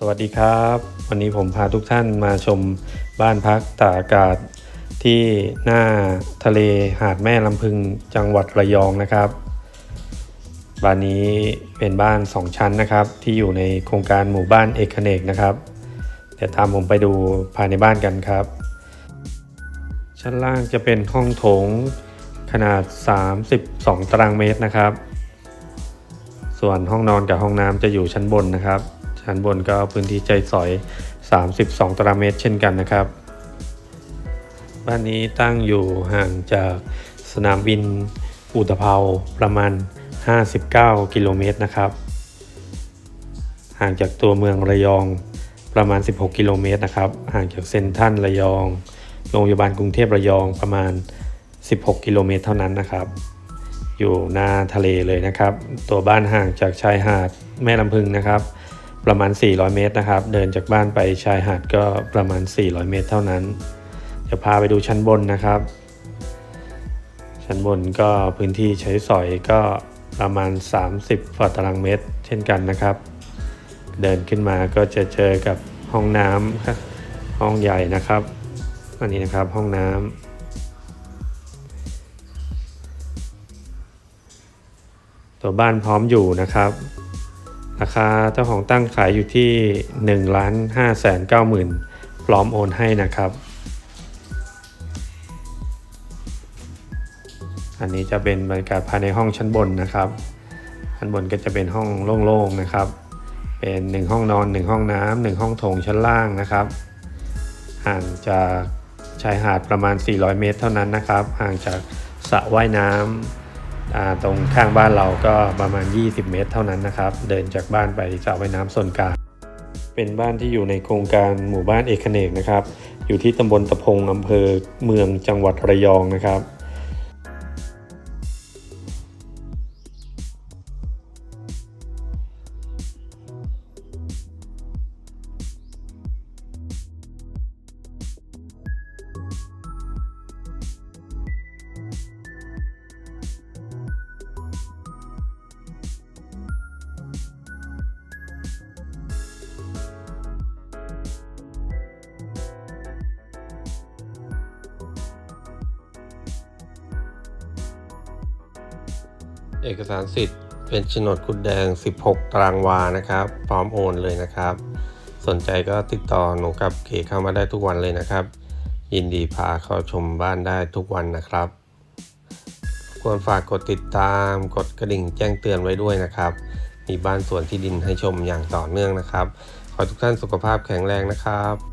สวัสดีครับ วันนี้ผมพาทุกท่านมาชมบ้านพักตากอากาศที่หน้าทะเลหาดแม่ลำพึงจังหวัดระยองนะครับ บ้านนี้เป็นบ้าน 2 ชั้นนะครับ ที่อยู่ในโครงการหมู่บ้านเอกเนกนะครับ เดี๋ยวตามผมไปดูภายในบ้านกันครับ ชั้นล่างจะเป็นห้องโถงขนาด 32 ตารางเมตรนะครับ ส่วนห้องนอนกับห้องน้ำจะอยู่ชั้นบนนะครับ ชั้นบนก็พื้นที่ใจสอย 32 ตารางเมตรเช่นกันนะครับ บ้านนี้ตั้งอยู่ห่างจากสนามบินอุตภเปาประมาณ 59 กิโลเมตรนะครับ ห่างจากตัวเมืองระยองประมาณ 16 กิโลเมตรนะครับ ห่างจากเซ็นทรัลระยอง โรงพยาบาลกรุงเทพระยองประมาณ 16 กิโลเมตรเท่านั้นนะครับ อยู่หน้าทะเลเลยนะครับ ตัวบ้านห่างจากชายหาดแม่ลำพึงนะครับ ประมาณ 400 เมตรนะครับ เดินจากบ้านไปชายหาดก็ประมาณ 400 เมตรเท่านั้น จะพาไปดูชั้นบนนะครับ ชั้นบนก็พื้นที่ใช้สอยก็ประมาณ 30กว่าตารางเมตร เช่นกันนะครับ เดินขึ้นมาก็จะเจอกับห้องน้ำครับห้องใหญ่นะครับ อันนี้นะครับห้องน้ำตัวบ้านพร้อมอยู่นะครับ ราคาเจ้าของตั้งขายอยู่ที่1ล้าน5แสน9หมื่นพร้อมโอนให้นะครับ อันนี้จะเป็นบรรยากาศภายในห้องชั้นบนนะครับชั้นบนก็จะเป็นห้องโล่งๆนะครับ เป็น 1 ห้องนอน 1 ห้องน้ำ1ห้องโถงชั้นล่างนะครับห่างจากชายหาดประมาณ 400 เมตรเท่านั้นนะครับ ห่างจากสระว่ายน้ำ ตรงข้างบ้านเราก็ประมาณ 20 เมตรเท่านั้นนะครับ เดินจากบ้านไปสระว่ายน้ำส่วนกลางเป็นบ้านที่อยู่ในโครงการหมู่บ้านเอกเนกนะครับ อยู่ที่ตำบลตะพงอำเภอเมืองจังหวัดระยองนะครับ เอกสารสิทธิ์เป็นโฉนดกุดแดง 16 ตารางวานะครับ พร้อมโอนเลยนะครับ สนใจก็ติดต่อหนูกับเก๋เข้ามาได้ทุกวันเลยนะครับ ยินดีพาเข้าชมบ้านได้ทุกวันนะครับ ควรฝากกดติดตาม กดกระดิ่งแจ้งเตือนไว้ด้วยนะครับ มีบ้านสวนที่ดินให้ชมอย่างต่อเนื่องนะครับ ขอทุกท่านสุขภาพแข็งแรงนะครับ